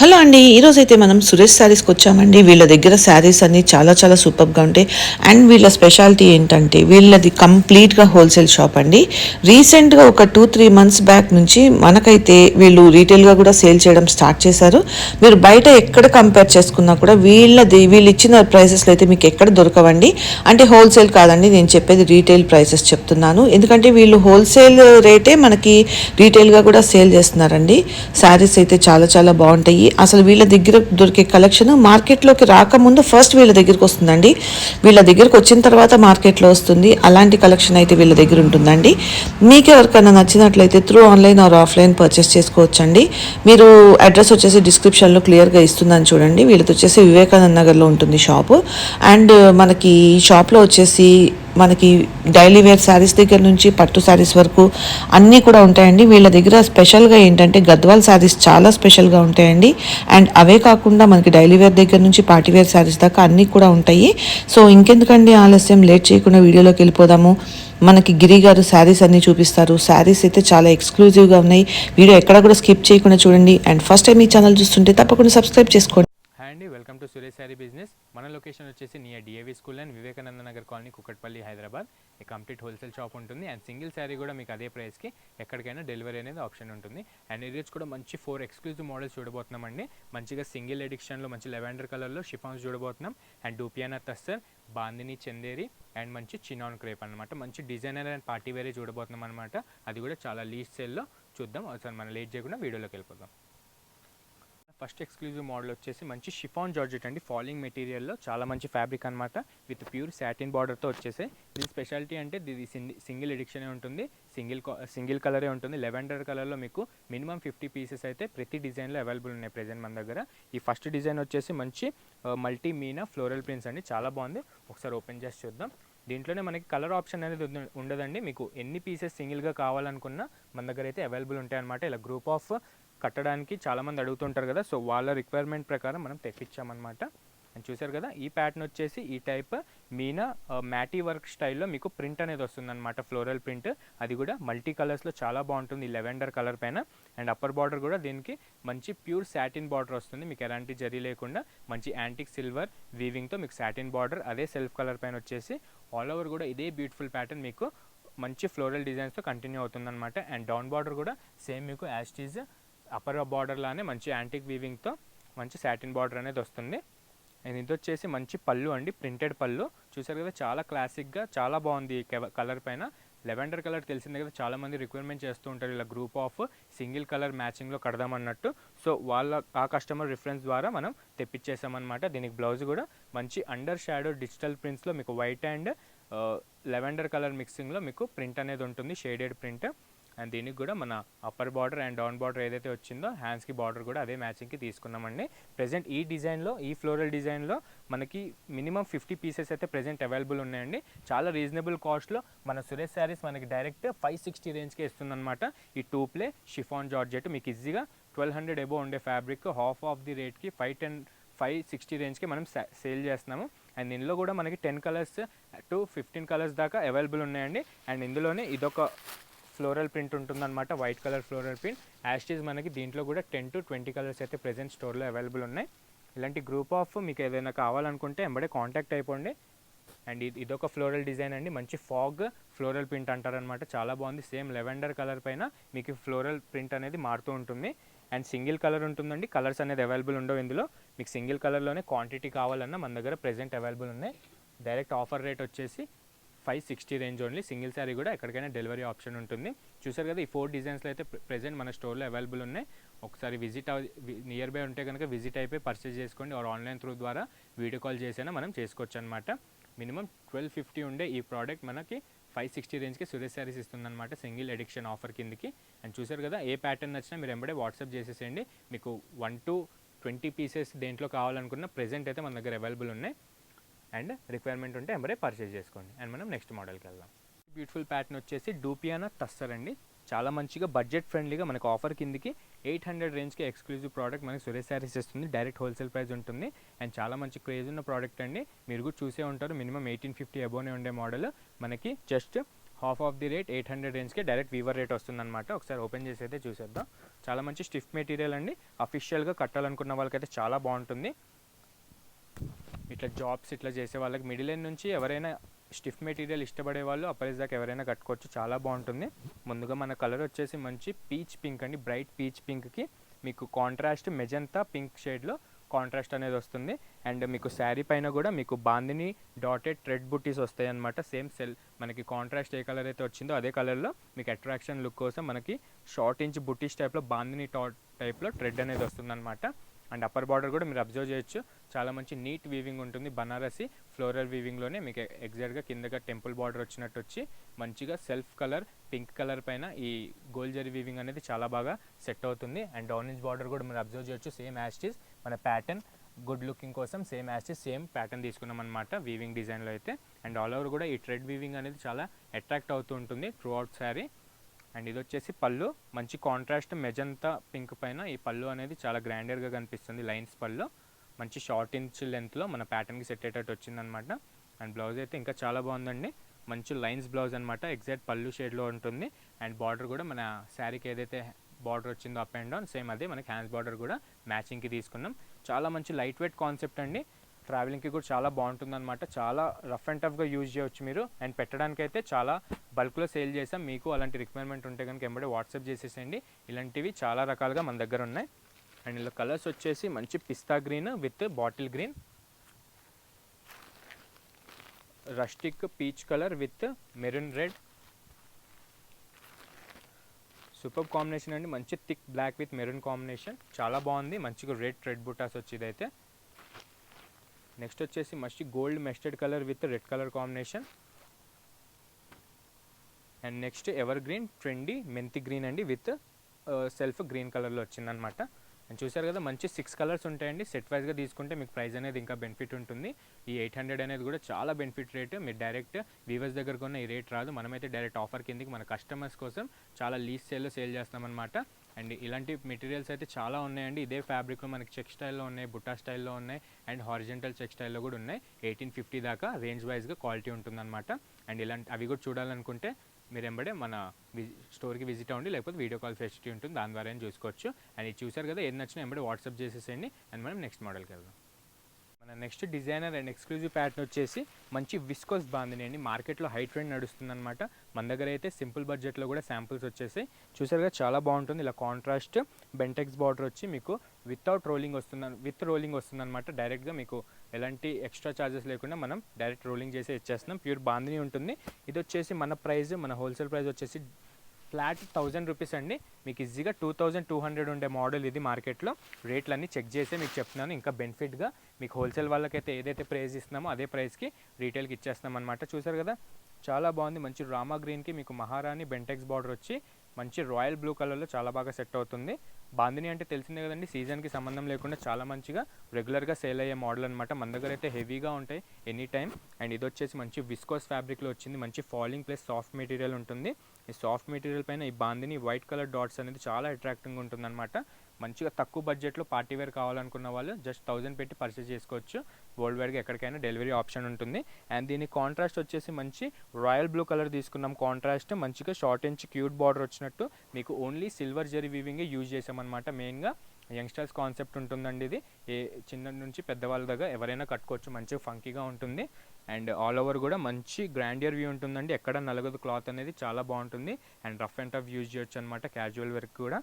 Hello అండి ఈరోజు అయితే మనం సురేష్ శారీస్కి వచ్చామండి. వీళ్ళ దగ్గర శారీస్ అన్ని చాలా చాలా సూపర్గా ఉంటాయి. అండ్ వీళ్ళ స్పెషాలిటీ ఏంటంటే వీళ్ళది కంప్లీట్గా హోల్సేల్ షాప్ అండి. రీసెంట్గా ఒక టూ త్రీ మంత్స్ బ్యాక్ నుంచి మనకైతే వీళ్ళు రీటైల్గా కూడా సేల్ చేయడం స్టార్ట్ చేశారు. మీరు బయట ఎక్కడ కంపేర్ చేసుకున్నా కూడా వీళ్ళది వీళ్ళు ఇచ్చిన ప్రైసెస్లో అయితే మీకు ఎక్కడ దొరకవండి. అంటే హోల్సేల్ కాదండి నేను చెప్పేది రీటైల్ ప్రైసెస్ చెప్తున్నాను. ఎందుకంటే వీళ్ళు హోల్సేల్ రేటే మనకి రీటైల్గా కూడా సేల్ చేస్తున్నారండి. శారీస్ అయితే చాలా చాలా బాగుంటాయి. అసలు వీళ్ళ దగ్గర దొరికే కలెక్షన్ మార్కెట్లోకి రాకముందు ఫస్ట్ వీళ్ళ దగ్గరికి వస్తుందండి. వీళ్ళ దగ్గరికి వచ్చిన తర్వాత మార్కెట్లో వస్తుంది. అలాంటి కలెక్షన్ అయితే వీళ్ళ దగ్గర ఉంటుందండి. మీకు ఎవరికైనా నచ్చినట్లయితే through online or offline purchase చేసుకోవచ్చండి. మీరు అడ్రస్ వచ్చేసి డిస్క్రిప్షన్లో క్లియర్గా ఇస్తుందని చూడండి. వీళ్ళతో వచ్చేసి వివేకానంద నగర్లో ఉంటుంది షాపు అండ్ మనకి షాప్లో వచ్చేసి మనకి డైలీ వేర్ శారీస్ దగ్గర నుంచి పట్టు శారీస్ వరకు అన్నీ కూడా ఉంటాయండి. వీళ్ళ దగ్గర స్పెషల్గా ఏంటంటే గద్వాల్ శారీస్ చాలా స్పెషల్గా ఉంటాయండి. అండ్ అవే కాకుండా మనకి డైలీ వేర్ దగ్గర నుంచి పార్టీ వేర్ శారీస్ దాకా అన్నీ కూడా ఉంటాయి. సో ఇంకెందుకండి ఆలస్యం లేట్ చేయకుండా వీడియోలోకి వెళ్ళిపోదాము. మనకి గిరి గారు శారీస్ అన్నీ చూపిస్తారు. శారీస్ అయితే చాలా ఎక్స్క్లూజివ్గా ఉన్నాయి. వీడియో ఎక్కడ కూడా స్కిప్ చేయకుండా చూడండి. అండ్ ఫస్ట్ టైం ఈ ఛానల్ చూస్తుంటే తప్పకుండా సబ్స్క్రైబ్ చేసుకోండి. Welcome to Suresh saree business. మన లొకేషన్ వచ్చేసి near DAV school and Vivekananda Nagar colony Kukatpally Hyderabad. ఈ కంప్లీట్ హోల్సేల్ షాప్ ఉంటుంది. అండ్ సింగిల్ శారీ కూడా మీకు అదే ప్రైస్కి ఎక్కడికైనా డెలివరీ అనేది ఆప్షన్ ఉంటుంది. అండ్ ఈరోజు కూడా మంచి ఫోర్ ఎక్స్క్లూజివ్ మోడల్స్ చూడబోతున్నామండి. మంచిగా సింగిల్ ఎడిక్షన్లో మంచి లెవెండర్ కలర్లో షిఫాన్స్ చూడబోతున్నాం. అండ్ డూపియానా తస్సర్ బాందిని చందేరి అండ్ మంచి చినాన్ క్రేప్ అనమాట మంచి డిజైనర్ అండ్ పార్టీ వేరే చూడబోతున్నాం అనమాట అది కూడా చాలా లీస్ట్ సేల్లో చూద్దాం. ఒకసారి మనం లేట్ చేయకుండా వీడియోలోకి వెళ్ళిపోదాం. ఫస్ట్ ఎక్స్క్లూజివ్ మోడల్ వచ్చేసి మంచి షిఫాన్ జార్జెట్ అండి. ఫాలింగ్ మెటీరియల్లో చాలా మంచి ఫ్యాబ్రిక్ అనమాట విత్ ప్యూర్ సాటిన్ బార్డర్తో వచ్చేసే. ఇది స్పెషాలిటీ అంటే ఇది సింగిల్ ఎడిక్షనే ఉంటుంది. సింగిల్ సింగిల్ కలరే ఉంటుంది. లెవెండర్ కలర్లో మీకు మినిమం ఫిఫ్టీ పీసెస్ అయితే ప్రతి డిజైన్లో అవైలబుల్ ఉన్నాయి ప్రజెంట్ మన దగ్గర. ఈ ఫస్ట్ డిజైన్ వచ్చేసి మంచి మల్టీ మీనా ఫ్లోరల్ ప్రింట్స్ అండి. చాలా బాగుంది. ఒకసారి ఓపెన్ చేసి చూద్దాం. దీంట్లోనే మనకి కలర్ ఆప్షన్ అనేది ఉండదండి. మీకు ఎన్ని పీసెస్ సింగిల్గా కావాలనుకున్నా మన దగ్గర అయితే అవైలబుల్ ఉంటాయి అనమాట ఇలా గ్రూప్ ఆఫ్ కట్టడానికి చాలామంది అడుగుతుంటారు కదా. సో వాళ్ళ రిక్వైర్మెంట్ ప్రకారం మనం తెప్పించామన్నమాట. అండ్ చూసారు కదా ఈ ప్యాటర్న్ వచ్చేసి ఈ టైప్ మీనా మ్యాటీ వర్క్ స్టైల్లో మీకు ప్రింట్ అనేది వస్తుందన్నమాట ఫ్లోరల్ ప్రింట్ అది కూడా మల్టీ కలర్స్లో చాలా బాగుంటుంది ఈ లెవెండర్ కలర్ పైన. అండ్ అప్పర్ బార్డర్ కూడా దీనికి మంచి ప్యూర్ సాటిన్ బార్డర్ వస్తుంది. మీకు ఎలాంటి జరీ లేకుండా మంచి యాంటిక్ సిల్వర్ వీవింగ్తో మీకు సాటిన్ బార్డర్ అదే సెల్ఫ్ కలర్ పైన వచ్చేసి ఆల్ ఓవర్ కూడా ఇదే బ్యూటిఫుల్ ప్యాటర్న్ మీకు మంచి ఫ్లోరల్ డిజైన్స్తో కంటిన్యూ అవుతుందన్నమాట. అండ్ డౌన్ బార్డర్ కూడా సేమ్ మీకు యాస్టీజ్ అప్పర్ బార్డర్లానే మంచి యాంటిక్ వీవింగ్తో మంచి శాటిన్ బార్డర్ అనేది వస్తుంది. అండ్ ఇది వచ్చేసి మంచి పళ్ళు అండి ప్రింటెడ్ పళ్ళు. చూసారు కదా చాలా క్లాసిక్గా చాలా బాగుంది కలర్ పైన. లెవెండర్ కలర్ తెలిసిందే కదా చాలామంది రిక్వైర్మెంట్ చేస్తూ ఉంటారు. ఇలా గ్రూప్ ఆఫ్ సింగిల్ కలర్ మ్యాచింగ్లో కడదామన్నట్టు సో వాళ్ళ ఆ కస్టమర్ రిఫరెన్స్ ద్వారా మనం తెప్పించేసామన్నమాట దీనికి బ్లౌజ్ కూడా మంచి అండర్ షాడో డిజిటల్ ప్రింట్స్లో మీకు వైట్ అండ్ లెవెండర్ కలర్ మిక్సింగ్లో మీకు ప్రింట్ అనేది ఉంటుంది షేడెడ్ ప్రింట్ అండ్ దీనికి కూడా మన upper border and down border ఏదైతే వచ్చిందో హ్యాండ్స్కి బార్డర్ కూడా అదే మ్యాచింగ్కి తీసుకున్నామండి. ప్రజెంట్ ఈ డిజైన్లో ఈ ఫ్లోరల్ డిజైన్లో మనకి మినిమం ఫిఫ్టీ పీసెస్ అయితే ప్రజెంట్ అవైలబుల్ ఉన్నాయండి. చాలా రీజనబుల్ కాస్ట్లో మన సురేష్ శారీస్ మనకి డైరెక్ట్ ఫైవ్ సిక్స్టీ రేంజ్కి ఇస్తుందన్నమాట. ఈ టూ ప్లే షిఫాన్ జార్జెట్ మీకు ఈజీగా ట్వెల్వ్ హండ్రెడ్ ఎబో ఉండే ఫ్యాబ్రిక్ హాఫ్ ఆఫ్ ది రేట్కి ఫైవ్ టెన్ ఫైవ్ సిక్స్టీ రేంజ్కి మనం సేల్ చేస్తున్నాము. అండ్ ఇందులో కూడా మనకి ten colours to fifteen colours దాకా అవైలబుల్ ఉన్నాయండి. అండ్ ఇందులోనే ఇదొక ఫ్లోరల్ ప్రింట్ ఉంటుందన్నమాట white colour floral print. As it is మనకి దీంట్లో కూడా టెన్ టు ట్వంటీ కలర్స్ అయితే ప్రెజెంట్ స్టోర్లో అవైలబుల్ ఉన్నాయి. ఇలాంటి గ్రూప్ ఆఫ్ మీకు ఏదైనా కావాలనుకుంటే ఎంబడే కాంటాక్ట్ అయిపోండి. అండ్ ఇది ఇదొక ఫ్లోరల్ డిజైన్ అండి. మంచి ఫాగ్ ఫ్లోరల్ ప్రింట్ అంటారనమాట చాలా బాగుంది. సేమ్ లెవెండర్ కలర్ పైన మీకు ఫ్లోరల్ ప్రింట్ అనేది మారుతూ ఉంటుంది. అండ్ సింగిల్ కలర్ ఉంటుందండి. కలర్స్ అనేది అవైలబుల్ ఉండవు ఇందులో. మీకు సింగిల్ కలర్లోనే క్వాంటిటీ కావాలన్నా మన దగ్గర ప్రెజెంట్ అవైలబుల్ ఉన్నాయి. డైరెక్ట్ ఆఫర్ రేట్ వచ్చేసి five sixty range only. Single saree కూడా ఎక్కడికైనా డెలివరీ ఆప్షన్ ఉంటుంది. చూసారు కదా ఈ ఫోర్ డిజైన్స్లో అయితే ప్రెజెంట్ మన స్టోర్లో అవైలబుల్ ఉన్నాయి. ఒకసారి విజిట్ నియర్ బై ఉంటే కనుక విజిట్ అయిపోయి పర్చేస్ చేసుకోండి. ఆర్ ఆన్లైన్ త్రూ ద్వారా వీడియో కాల్ చేసైనా మనం చేసుకోవచ్చు అనమాట మినిమం ట్వెల్వ్ ఫిఫ్టీ ఉండే ఈ ప్రోడక్ట్ మనకి ఫైవ్ సిక్స్టీ రేంజ్కి సురేష్ శారీస్ ఇస్తుందన్నమాట సింగిల్ ఎడిక్షన్ ఆఫర్ కిందకి. అండ్ చూసారు కదా ఏ ప్యాటర్న్ నచ్చినా మీరు ఎంబడే వాట్సాప్ చేసేసేయండి. మీకు వన్ టు ట్వంటీ పీసెస్ దేంట్లో కావాలనుకున్న ప్రెజెంట్ అయితే మన దగ్గర అవైలబుల్ ఉన్నాయి. అండ్ రిక్వైర్మెంట్ ఉంటే ఎంబరే పర్చేజ్ చేసుకోండి. అండ్ మనం నెక్స్ట్ మోడల్కి వెళ్దాం. బ్యూటిఫుల్ ప్యాటర్న్ వచ్చేసి డూపియానా టస్సర్ అండి. చాలా మంచిగా బడ్జెట్ ఫ్రెండ్లీగా మనకు ఆఫర్ కిందకి ఎయిట్ హండ్రెడ్ రేంజ్కి ఎక్స్క్లూజివ్ ప్రోడక్ట్ మనకి సురేష్ శారీస్ ఇస్తుంది. డైరెక్ట్ హోల్సేల్ ప్రైస్ ఉంటుంది. అండ్ చాలా మంచి క్రేజ్ ఉన్న ప్రోడక్ట్ అండి. మీరు కూడా చూసే ఉంటారు. మినిమం ఎయిటీన్ ఫిఫ్టీ అబోనే ఉండే మోడల్ మనకి just half of the rate eight hundred రేంజ్కి డైరెక్ట్ వీవర్ రేట్ వస్తుందన్నమాట. ఒకసారి ఓపెన్ చేసి అయితే చూసేద్దాం. చాలా మంచి స్టిఫ్ మెటీరియల్ అండి. అఫీషియల్గా కట్టాలనుకున్న వాళ్ళకైతే చాలా బాగుంటుంది. ఇట్లా జాబ్స్ ఇట్లా చేసే వాళ్ళకి మిడిల్ ఎండ్ నుంచి ఎవరైనా స్టిఫ్ మెటీరియల్ ఇష్టపడే వాళ్ళు అప్పరేజ్ దాకా ఎవరైనా కట్టుకోవచ్చు. చాలా బాగుంటుంది. ముందుగా మన కలర్ వచ్చేసి మంచి పీచ్ పింక్ అండి. బ్రైట్ పీచ్ పింక్కి మీకు కాంట్రాస్ట్ మెజంతా పింక్ షేడ్లో కాంట్రాస్ట్ అనేది వస్తుంది. అండ్ మీకు శారీ పైన కూడా మీకు బాందిని డాటెడ్ ట్రెడ్ బుట్టీస్ వస్తాయి అనమాట సేమ్ సెల్ మనకి కాంట్రాస్ట్ ఏ కలర్ అయితే వచ్చిందో అదే కలర్లో మీకు అట్రాక్షన్ లుక్ కోసం మనకి షార్ట్ ఇంచ్ బుట్టీస్ టైప్లో బాందిని టా టైప్లో ట్రెడ్ అనేది వస్తుంది అండ్ అప్పర్ బార్డర్ కూడా మీరు అబ్జర్వ్ చేయొచ్చు. చాలా మంచి నీట్ వీవింగ్ ఉంటుంది. బనారసి ఫ్లోరల్ వీవింగ్లోనే మీకు ఎగ్జాక్ట్గా కిందగా టెంపుల్ బార్డర్ వచ్చినట్టు వచ్చి మంచిగా సెల్ఫ్ కలర్ పింక్ కలర్ పైన ఈ గోల్డ్ జరీ వీవింగ్ అనేది చాలా బాగా సెట్ అవుతుంది. అండ్ ఆరెంజ్ బార్డర్ కూడా మీరు అబ్జర్వ్ చేయొచ్చు సేమ్ యాస్టీస్ మన ప్యాటర్న్ గుడ్ లుకింగ్ కోసం same as it is same pattern తీసుకున్నాం అనమాట వీవింగ్ డిజైన్లో అయితే. అండ్ ఆల్ ఓవర్ కూడా ఈ ట్రెడ్ వీవింగ్ అనేది చాలా అట్రాక్ట్ అవుతూ ఉంటుంది త్రూ అవుట్ శారీ అండ్ ఇది వచ్చేసి పళ్ళు మంచి కాంట్రాస్ట్ మెజంతా పింక్ పైన ఈ పళ్ళు అనేది చాలా గ్రాండర్గా కనిపిస్తుంది లైన్స్ పళ్ళు. మంచి షార్ట్ ఇంచ్ లెంత్లో మన ప్యాటర్న్కి సెట్ అయ్యేటట్టు వచ్చిందనమాట అండ్ బ్లౌజ్ అయితే ఇంకా చాలా బాగుందండి. మంచి లైన్స్ బ్లౌజ్ అనమాట ఎగ్జాక్ట్ పళ్ళు షేడ్లో ఉంటుంది. అండ్ బార్డర్ కూడా మన శారీకి ఏదైతే బార్డర్ వచ్చిందో అప్ అండ్ డౌన్ సేమ్ అదే మనకి హ్యాండ్స్ బార్డర్ కూడా మ్యాచింగ్కి తీసుకున్నాం. చాలా మంచి లైట్ వెయిట్ కాన్సెప్ట్ అండి. ట్రావెలింగ్కి కూడా చాలా బాగుంటుంది అనమాట చాలా రఫ్ అండ్ టఫ్గా యూజ్ చేయవచ్చు మీరు. అండ్ పెట్టడానికి అయితే చాలా బల్క్లో సేల్ చేసాం మీకు అలాంటి రిక్వైర్మెంట్ ఉంటే కనుక ఎంబడే వాట్సాప్ చేసేసేయండి. ఇలాంటివి చాలా రకాలుగా మన దగ్గర ఉన్నాయి. అండ్ ఇలా కలర్స్ వచ్చేసి మంచి pista green with bottle green. Rustic peach colour with maroon red. Super combination అండి. మంచి thick black with maroon combination. చాలా బాగుంది. మంచిగా రెడ్ రెడ్ బుటాస్ వచ్చి ఇదైతే నెక్స్ట్ వచ్చేసి మంచి gold mustard colour with red colour combination. And next evergreen trendy methi green అండి విత్ సెల్ఫ్ గ్రీన్ కలర్లో వచ్చిందనమాట అండ్ చూసారు కదా మంచి సిక్స్ కలర్స్ ఉంటాయండి. సెట్ వైజ్గా తీసుకుంటే మీకు ప్రైస్ అనేది ఇంకా బెనిఫిట్ ఉంటుంది. ఈ ఎయిట్ హండ్రెడ్ అనేది కూడా చాలా బెనిఫిట్ రేట్. మీరు డైరెక్ట్ వీవర్స్ దగ్గర కొన్న ఈ రేట్ రాదు. మనమైతే డైరెక్ట్ ఆఫర్ కిందకి మన కస్టమర్స్ కోసం చాలా లీజ్ సేల్లో సేల్ చేస్తామన్నమాట. అండ్ ఇలాంటి మెటీరియల్స్ అయితే చాలా ఉన్నాయండి. ఇదే ఫ్యాబ్రిక్లో మనకి చెక్ స్టైల్లో ఉన్నాయి బుట్టా స్టైల్లో ఉన్నాయి అండ్ హారిజెంటల్ చెక్ స్టైల్లో కూడా ఉన్నాయి. ఎయిటీన్ ఫిఫ్టీ దాకా రేంజ్ వైజ్గా క్వాలిటీ ఉంటుందన్నమాట. అండ్ ఇలాంటి అవి కూడా చూడాలనుకుంటే మీరు వెంబడే మన విజి స్టోర్కి విజిట్ అవ్వండి లేకపోతే వీడియో కాల్ ఫెసిలిటీ ఉంటుంది దాని ద్వారా చూసుకోవచ్చు. అండ్ ఇది చూసారు కదా ఏది నచ్చినా ఎంబడే వాట్సాప్ చేసేసేయండి అండ్ మనం నెక్స్ట్ మోడల్కి వెళ్దాం. మన next designer and exclusive pattern వచ్చేసి మంచి విస్కోస్ బాందిని అండి. మార్కెట్లో హై ట్రెండ్ నడుస్తుందన్నమాట. మన దగ్గర అయితే సింపుల్ బడ్జెట్లో కూడా శాంపుల్స్ వచ్చేసి చూసారుగా చాలా బాగుంటుంది. ఇలా కాంట్రాస్ట్ బెంటెక్స్ బార్డర్ వచ్చి మీకు వితౌట్ రోలింగ్ వస్తుంది విత్ రోలింగ్ వస్తుందన్నమాట. డైరెక్ట్గా మీకు ఎలాంటి ఎక్స్ట్రా ఛార్జెస్ లేకుండా మనం డైరెక్ట్ రోలింగ్ చేసి ఇచ్చేస్తున్నాం. ప్యూర్ బాందిని ఉంటుంది. ఇది వచ్చేసి మన ప్రైస్ మన హోల్సేల్ ప్రైస్ వచ్చేసి ఫ్లాట్ థౌజండ్ రూపీస్ అండి. మీకు ఈజీగా టూ థౌజండ్ టూ హండ్రెడ్ ఉండే మోడల్ ఇది మార్కెట్లో. రేట్లన్నీ చెక్ చేసి మీకు చెప్తున్నాను. ఇంకా బెనిఫిట్గా మీకు హోల్సేల్ వాళ్ళకైతే ఏదైతే ప్రైస్ ఇస్తున్నామో అదే ప్రైస్కి రీటైల్కి ఇచ్చేస్తున్నాం అనమాట చూసారు కదా? చాలా బాగుంది. మంచి రామా గ్రీన్కి మీకు మహారాణి బెంటెక్స్ బార్డర్ వచ్చి మంచి రాయల్ బ్లూ కలర్లో చాలా బాగా సెట్ అవుతుంది. బాందిని అంటే తెలిసిందే కదండి సీజన్కి సంబంధం లేకుండా చాలా మంచిగా రెగ్యులర్గా సేల్ అయ్యే మోడల్ అనమాట మన దగ్గర అయితే హెవీగా ఉంటాయి ఎనీ టైం అండ్ ఇది వచ్చేసి మంచి విస్కోస్ ఫ్యాబ్రిక్లో వచ్చింది. మంచి ఫాలింగ్ ప్లస్ సాఫ్ట్ మెటీరియల్ ఉంటుంది. ఈ సాఫ్ట్ మెటీరియల్ పైన ఈ బాందిని వైట్ కలర్ డాట్స్ అనేది చాలా అట్రాక్టింగ్ ఉంటుందన్నమాట. మంచిగా తక్కువ బడ్జెట్లో పార్టీ వేర్ కావాలనుకున్న వాళ్ళు జస్ట్ థౌజండ్ పెట్టి పర్చేస్ చేసుకోవచ్చు. వరల్డ్ వైడ్గా ఎక్కడికైనా డెలివరీ ఆప్షన్ ఉంటుంది. అండ్ దీని కాంట్రాస్ట్ వచ్చేసి మంచి రాయల్ బ్లూ కలర్ తీసుకున్నాం. కాంట్రాస్ట్ మంచిగా షార్ట్ ఇంచ్ క్యూట్ బార్డర్ వచ్చినట్టు మీకు ఓన్లీ సిల్వర్ జరీ వీవింగే యూజ్ చేసామన్నమాట. మెయిన్గా యంగ్స్టర్స్ కాన్సెప్ట్ ఉంటుందండి ఇది. ఏ చిన్న నుంచి పెద్దవాళ్ళ దగ్గర ఎవరైనా కట్టుకోవచ్చు. మంచిగా ఫంకీగా ఉంటుంది. అండ్ ఆల్ ఓవర్ కూడా మంచి గ్రాండియర్ వ్యూ ఉంటుందండి. ఎక్కడ నలగదు క్లాత్ అనేది చాలా బాగుంటుంది. And rough and tough use చేయొచ్చు అనమాట క్యాజువల్ వర్క్ కూడా.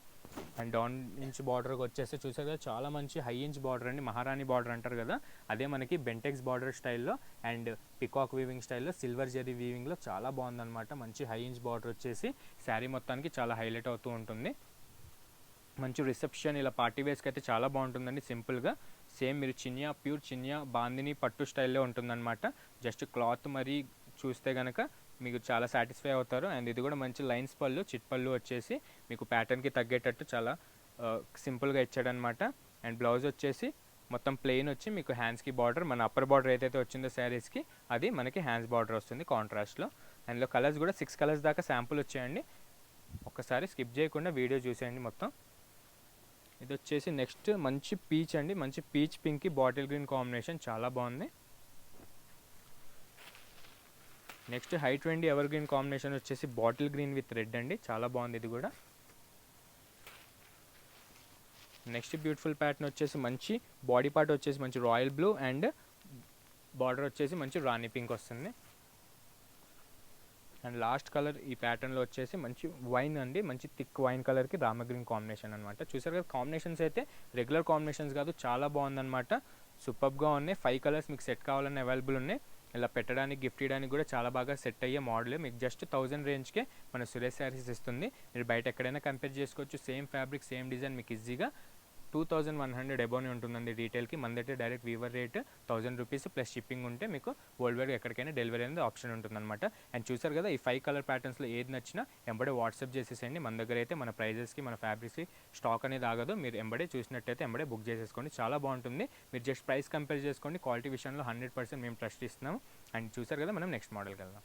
అండ్ డౌన్ ఇంచ్ బార్డర్కి వచ్చేసి చూసారు కదా చాలా మంచి హై ఇంచ్ బార్డర్ అండి. మహారాణి బార్డర్ అంటారు కదా అదే మనకి బెంటెక్స్ బార్డర్ స్టైల్లో అండ్ పికాక్ వీవింగ్ స్టైల్లో సిల్వర్ జరీ వీవింగ్లో చాలా బాగుందన్నమాట. మంచి హై ఇంచ్ బార్డర్ వచ్చేసి శారీ మొత్తానికి చాలా హైలైట్ అవుతూ ఉంటుంది. మంచి రిసెప్షన్ ఇలా పార్టీ వేస్కి అయితే చాలా బాగుంటుందండి సింపుల్గా. సేమ్ మీరు చిన్యా ప్యూర్ చిన్యా బాందిని పట్టు స్టైల్లో ఉంటుందన్నమాట. జస్ట్ క్లాత్ మరి చూస్తే కనుక మీకు చాలా సాటిస్ఫై అవుతారు. అండ్ ఇది కూడా మంచి లైన్స్ పళ్ళు చిట్ పళ్ళు వచ్చేసి మీకు ప్యాటర్న్కి తగ్గేటట్టు చాలా సింపుల్గా ఇచ్చాడనమాట అండ్ బ్లౌజ్ వచ్చేసి మొత్తం ప్లెయిన్ వచ్చి మీకు హ్యాండ్స్కి బార్డర్ మన అప్పర్ బార్డర్ ఏదైతే వచ్చిందో శారీస్కి అది మనకి హ్యాండ్స్ బార్డర్ వస్తుంది కాంట్రాస్ట్లో అందులో కలర్స్ కూడా సిక్స్ కలర్స్ దాకా శాంపుల్ వచ్చాయండి. ఒక్కసారి స్కిప్ చేయకుండా వీడియో చూసేయండి మొత్తం. ఇది వచ్చేసి నెక్స్ట్ మంచి పీచ్ అండి. మంచి పీచ్ పింక్కి బాటిల్ గ్రీన్ కాంబినేషన్. చాలా బాగుంది. Next high twenty evergreen combination వచ్చేసి బాటిల్ గ్రీన్ విత్ రెడ్ అండి. చాలా బాగుంది ఇది కూడా. నెక్స్ట్ బ్యూటిఫుల్ ప్యాటర్న్ వచ్చేసి మంచి బాడీ పార్ట్ వచ్చేసి మంచి రాయల్ బ్లూ అండ్ బార్డర్ వచ్చేసి మంచి రాణి పింక్ వస్తుంది. అండ్ లాస్ట్ కలర్ ఈ ప్యాటర్న్లో వచ్చేసి మంచి వైన్ అండి. మంచి థిక్ వైన్ కలర్కి రామగ్రీన్ కాంబినేషన్ అనమాట చూసారు కదా కాంబినేషన్స్ అయితే రెగ్యులర్ కాంబినేషన్స్ కాదు చాలా బాగుందన్నమాట. సూపర్గా ఉన్నాయి. ఫైవ్ కలర్స్ మీకు సెట్ కావాలని అవైలబుల్ ఉన్నాయి. ఇలా పెట్టడానికి గిఫ్ట్ ఇవ్వడానికి కూడా చాలా బాగా సెట్ అయ్యే మోడల్. మీకు జస్ట్ థౌజండ్ రేంజ్కే మన సురేష్ శారీస్ ఇస్తుంది. మీరు బయట ఎక్కడైనా కంపేర్ చేసుకోవచ్చు సేమ్ ఫ్యాబ్రిక్ సేమ్ డిజైన్ మీకు ఈజీగా టూ థౌజండ్ వన్ హండ్రెడ్ ఎబోనే ఉంటుందండి రీటైల్కి. మనదైతే direct weaver rate thousand rupees plus shipping ఉంటే మీకు వరల్డ్ వైడ్ ఎక్కడికైనా డెలివరీ అనేది ఆప్షన్ ఉంటుందన్నమాట. అండ్ చూసారు కదా ఈ ఫైవ్ కలర్ ప్యాటర్న్స్లో ఏది నచ్చినా ఎంబడే వాట్సాప్ చేసేసేయండి. మన దగ్గర అయితే మన ప్రైజెస్కి మన ఫ్యాబ్రిక్స్కి స్టాక్ అనేది ఆగదు. మీరు ఎంబడే చూసినట్టయితే ఎంబడే బుక్ చేసేసుకోండి. చాలా బాగుంటుంది. మీరు జస్ట్ ప్రైస్ కంపేర్ చేసుకోండి. క్వాలిటీ విషయంలో హండ్రెడ్ పర్సెంట్ మేము ట్రస్ట్ ఇస్తున్నాం అండ్ చూసారు కదా మనం నెక్స్ట్ మోడల్కి వెళ్దాం.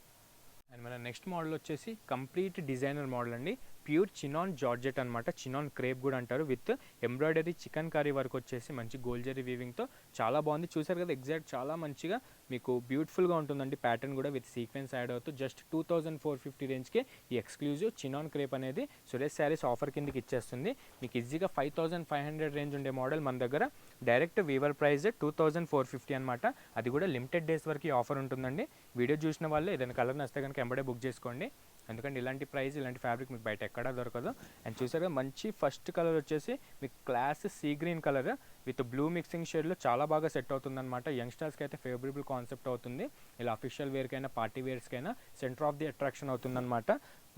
అండ్ మన నెక్స్ట్ మోడల్ వచ్చేసి కంప్లీట్ డిజైనర్ మోడల్ అండి. ప్యూర్ చినాన్ జార్జెట్ అనమాట చినాన్ క్రేప్ కూడా అంటారు. విత్ ఎంబ్రాయిడరీ చికెన్ కర్రీ వరకు వచ్చేసి మంచి గోల్జరీ వీవింగ్తో చాలా బాగుంది. చూసారు కదా ఎగ్జాక్ట్ చాలా మంచిగా మీకు బ్యూటిఫుల్గా ఉంటుందండి ప్యాటర్న్ కూడా విత్ సీక్వెన్స్ యాడ్ అవుతూ just two thousand four fifty రేంజ్కి ఈ ఎక్స్క్లూజివ్ చినాన్ క్రేప్ అనేది సురేష్ శారీస్ ఆఫర్ కిందకి ఇచ్చేస్తుంది. మీకు ఈజీగా five thousand five hundred range ఉండే మోడల్ మన దగ్గర. Direct weaver price two thousand four fifty అనమాట అది కూడా లిమిటెడ్ డేస్ వరకు ఆఫర్ ఉంటుందండి. వీడియో చూసిన వాళ్ళు ఏదైనా కలర్ నచ్చితే కనుక ఎంబడే బుక్ చేసుకోండి. ఎందుకంటే ఇలాంటి ప్రైస్ ఇలాంటి ఫ్యాబ్రిక్ మీకు బయట ఎక్కడా దొరకదు. అండ్ చూసారుగా మంచి ఫస్ట్ కలర్ వచ్చేసి మీకు class sea green colour with blue mixing షేడ్లో చాలా బాగా సెట్ అవుతుందన్నమాట. యంగ్స్టర్స్కి అయితే ఫేవరబుల్ కాన్సెప్ట్ అవుతుంది. ఇలా అఫీషియల్ వేర్కైనా పార్టీ వేర్స్కైనా సెంటర్ ఆఫ్ ది అట్రాక్షన్ అవుతుందన్నమాట.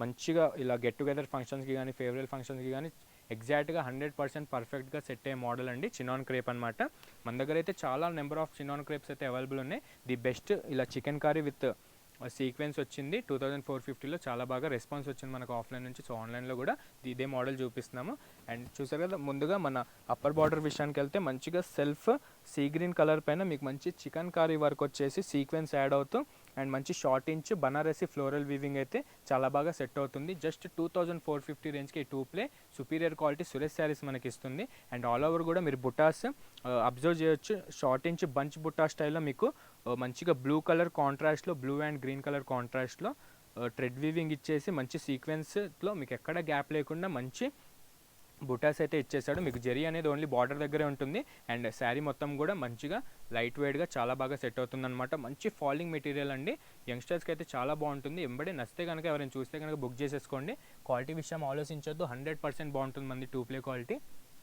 మంచిగా ఇలా గెట్ టుగెదర్ ఫంక్షన్స్కి కానీ ఫేవరల్ ఫంక్షన్స్కి కానీ ఎగ్జాక్ట్గా హండ్రెడ్ పర్సెంట్ పర్ఫెక్ట్గా సెట్ అయ్యే మోడల్ అండి చినాన్ క్రేప్ అనమాట మన దగ్గర అయితే చాలా నెంబర్ ఆఫ్ చినాన్ క్రేప్స్ అయితే అవైలబుల్ ఉన్నాయి. ది బెస్ట్ ఇలా చికెన్ కర్రీ విత్ సీక్వెన్స్ వచ్చింది. టూ థౌజండ్ ఫోర్ ఫిఫ్టీలో చాలా బాగా రెస్పాన్స్ వచ్చింది మనకు ఆఫ్లైన్ నుంచి. సో ఆన్లైన్లో కూడా ఇదే మోడల్ చూపిస్తున్నాము. అండ్ చూసారు కదా ముందుగా మన అప్పర్ బార్డర్ విషయానికి వెళ్తే మంచిగా సెల్ఫ్ సీ గ్రీన్ కలర్ పైన మీకు మంచి చికెన్ కర్రీ వర్క్ వచ్చేసి సీక్వెన్స్ యాడ్ అవుతూ అండ్ మంచి short inch Banarasi floral weaving అయితే చాలా బాగా సెట్ అవుతుంది. Just two thousand four fifty రేంజ్కి ఈ two ply superior quality Suresh saris మనకి ఇస్తుంది. అండ్ ఆల్ ఓవర్ కూడా మీరు బుటాస్ అబ్జర్వ్ చేయొచ్చు. షార్ట్ ఇంచ్ బంచ్ బుటా స్టైల్లో మీకు మంచిగా బ్లూ కలర్ కాంట్రాస్ట్లో బ్లూ అండ్ గ్రీన్ కలర్ కాంట్రాస్ట్లో ట్రెడ్ వీవింగ్ ఇచ్చేసి మంచి సీక్వెన్స్లో మీకు ఎక్కడ గ్యాప్ లేకుండా మంచి బుటాస్ అయితే ఇచ్చేసాడు. మీకు జెరీ అనేది ఓన్లీ బార్డర్ దగ్గరే ఉంటుంది. అండ్ శారీ మొత్తం కూడా మంచిగా లైట్ వెయిట్గా చాలా బాగా సెట్ అవుతుంది అనమాట మంచి ఫాలింగ్ మెటీరియల్ అండి. యంగ్స్టర్స్కి అయితే చాలా బాగుంటుంది. ఎంబడే నచ్చితే కనుక ఎవరైనా చూస్తే కనుక బుక్ చేసేసుకోండి. క్వాలిటీ విషయం ఆలోచించొద్దు. హండ్రెడ్ పర్సెంట్ బాగుంటుంది మంది టూ ప్లే క్వాలిటీ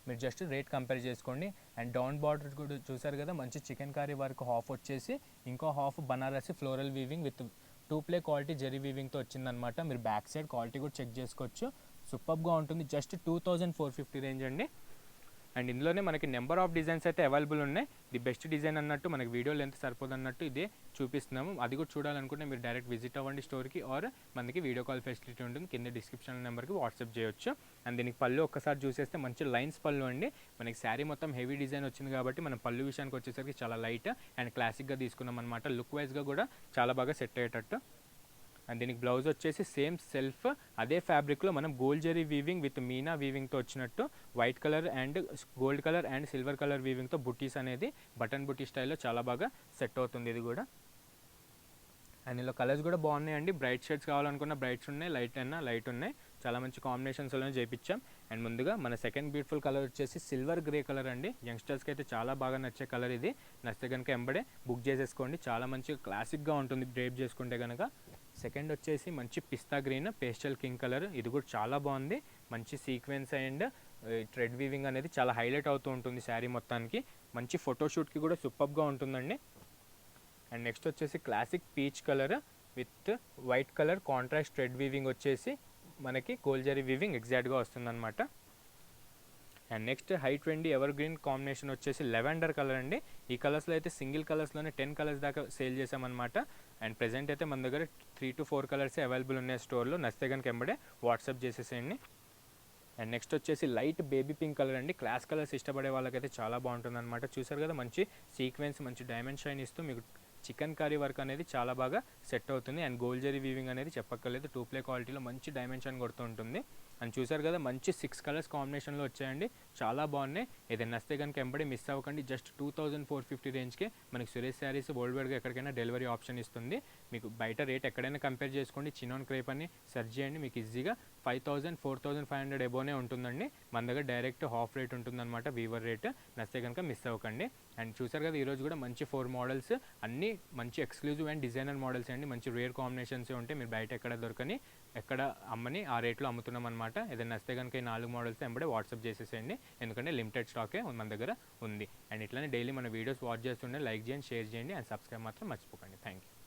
మీరు జస్ట్ రేట్ కంపేర్ చేసుకోండి. అండ్ డౌన్ బార్డర్ కూడా చూసారు కదా మంచి చికెన్ కర్రీ వర్క్ హాఫ్ వచ్చేసి ఇంకో half Banarasi floral weaving with two ply quality zari వీవింగ్తో వచ్చిందనమాట మీరు బ్యాక్ సైడ్ క్వాలిటీ కూడా చెక్ చేసుకోవచ్చు. సూపర్గా ఉంటుంది. Just two thousand four fifty range అండి. అండ్ ఇందులోనే మనకి నెంబర్ ఆఫ్ డిజైన్స్ అయితే అవైలబుల్ ఉన్నాయి. ది బెస్ట్ డిజైన్ అన్నట్టు మనకి వీడియో లెంత్ సరిపోదు అన్నట్టు ఇదే చూపిస్తున్నాము. అది కూడా చూడాలనుకుంటే మీరు డైరెక్ట్ విజిట్ అవ్వండి స్టోర్కి ఆర్ మనకి వీడియో కాల్ ఫెసిలిటీ ఉంటుంది. కింద డిస్క్రిప్షన్ నెంబర్కి వాట్సాప్ చేయొచ్చు. అండ్ దీనికి పళ్ళు ఒక్కసారి చూసేస్తే మంచి లైన్స్ పళ్ళు అండి. మనకి శారీ మొత్తం హెవీ డిజైన్ వచ్చింది కాబట్టి మనం పళ్ళు విషయానికి వచ్చేసరికి చాలా లైట్ అండ్ క్లాసిక్గా తీసుకున్నాం అనమాట లుక్ వైజ్గా కూడా చాలా బాగా సెట్ అయ్యేటట్టు. అండ్ దీనికి బ్లౌజ్ వచ్చేసి సేమ్ సెల్ఫ్ అదే ఫ్యాబ్రిక్లో మనం gold zari weaving with meena వీవింగ్తో వచ్చినట్టు white colour and gold colour and silver colour వీవింగ్తో బుటీస్ అనేది బటన్ బుటీ స్టైల్లో చాలా బాగా సెట్ అవుతుంది ఇది కూడా. అండ్ ఇందులో కలర్స్ కూడా బాగున్నాయండి. బ్రైట్ షేడ్స్ కావాలనుకున్న బ్రైట్స్ ఉన్నాయి లైట్ అయినా లైట్ ఉన్నాయి. చాలా మంచి కాంబినేషన్స్లో చేయించాం అండ్ ముందుగా మన సెకండ్ బ్యూటిఫుల్ కలర్ వచ్చేసి సిల్వర్ గ్రే కలర్ అండి. యంగ్స్టర్స్కి అయితే చాలా బాగా నచ్చే కలర్ ఇది. నచ్చితే కనుక ఎంబడే బుక్ చేసేసుకోండి. చాలా మంచిగా క్లాసిక్గా ఉంటుంది. డ్రేప్ చేసుకుంటే కనుక సెకండ్ వచ్చేసి మంచి pista green pastel king colour. ఇది కూడా చాలా బాగుంది. మంచి సీక్వెన్స్ అండ్ ట్రెడ్ వీవింగ్ అనేది చాలా హైలైట్ అవుతూ ఉంటుంది శారీ మొత్తానికి. మంచి ఫోటోషూట్కి కూడా సూపర్గా ఉంటుందండి. అండ్ నెక్స్ట్ వచ్చేసి classic peach colour with white colour contrast thread weaving వచ్చేసి మనకి గోల్జరీ వీవింగ్ ఎగ్జాక్ట్గా వస్తుందన్నమాట. And next high twenty evergreen combination వచ్చేసి లెవెండర్ కలర్ అండి. ఈ కలర్స్లో అయితే సింగిల్ కలర్స్లోనే టెన్ కలర్స్ దాకా సేల్ చేసామన్నమాట. అండ్ ప్రెజెంట్ అయితే మన దగ్గర three to four colours available ఉన్నాయి స్టోర్లో. నచ్చితే కనుక ఎంబడే వాట్సాప్ చేసేసేయండి. అండ్ నెక్స్ట్ వచ్చేసి లైట్ బేబీ పింక్ కలర్ అండి. క్లాస్ కలర్స్ ఇష్టపడే వాళ్ళకైతే చాలా బాగుంటుంది అనమాట చూసారు కదా మంచి సీక్వెన్స్ మంచి డైమండ్ షైన్ ఇస్తూ మీకు చికెన్ కర్రీ వర్క్ అనేది చాలా బాగా సెట్ అవుతుంది. అండ్ గోల్డ్ జరీ వీవింగ్ అనేది చెప్పక్కర్లేదు. టూ ప్లే క్వాలిటీలో మంచి డైమెన్షన్ కొడుతూ ఉంటుంది. అండ్ చూసారు కదా మంచి సిక్స్ కలర్స్ కాంబినేషన్లో వచ్చాయండి. చాలా బాగున్నాయి. ఏదైనా నస్తే కనుక ఎంబడి మిస్ అవ్వకండి. Just two thousand four fifty రేంజ్కే మనకి సురేష్ శారీస్ వరల్డ్ వైడ్గా ఎక్కడికైనా డెలివరీ ఆప్షన్ ఇస్తుంది. మీకు బయట రేట్ ఎక్కడైనా కంపేర్ చేసుకోండి. చిన్నోన్ క్రేప్ అని సెర్చ్ చేయండి. మీకు ఈజీగా five thousand four thousand five hundred ఎబోనే ఉంటుందండి. మన దగ్గర డైరెక్ట్ హాఫ్ రేట్ ఉంటుందన్నమాట వీవర్ రేట్ నస్తే కనుక మిస్ అవ్వకండి. అండ్ చూసారు కదా ఈరోజు కూడా మంచి ఫోర్ మోడల్స్ అన్నీ మంచి ఎక్స్క్లూజివ్ అండ్ డిజైనర్ మోడల్స్ అండి. మంచి రేర్ కాంబినేషన్స్ ఉంటాయి మీరు బయట ఎక్కడ దొరకని ఎక్కడ అమ్మని ఆ రేట్లో అమ్ముతున్నాం అనమాట ఏదైనా వస్తే కనుక ఈ నాలుగు మోడల్స్ వెంబడే వాట్సాప్ చేసేసేయండి. ఎందుకంటే లిమిటెడ్ స్టాకే మన దగ్గర ఉంది. అండ్ ఇట్లానే డైలీ మన వీడియోస్ వాచ్ చేస్తుండే లైక్ చేయండి షేర్ చేయండి అండ్ సబ్స్క్రైబ్ మాత్రం మర్చిపోకండి. Thank you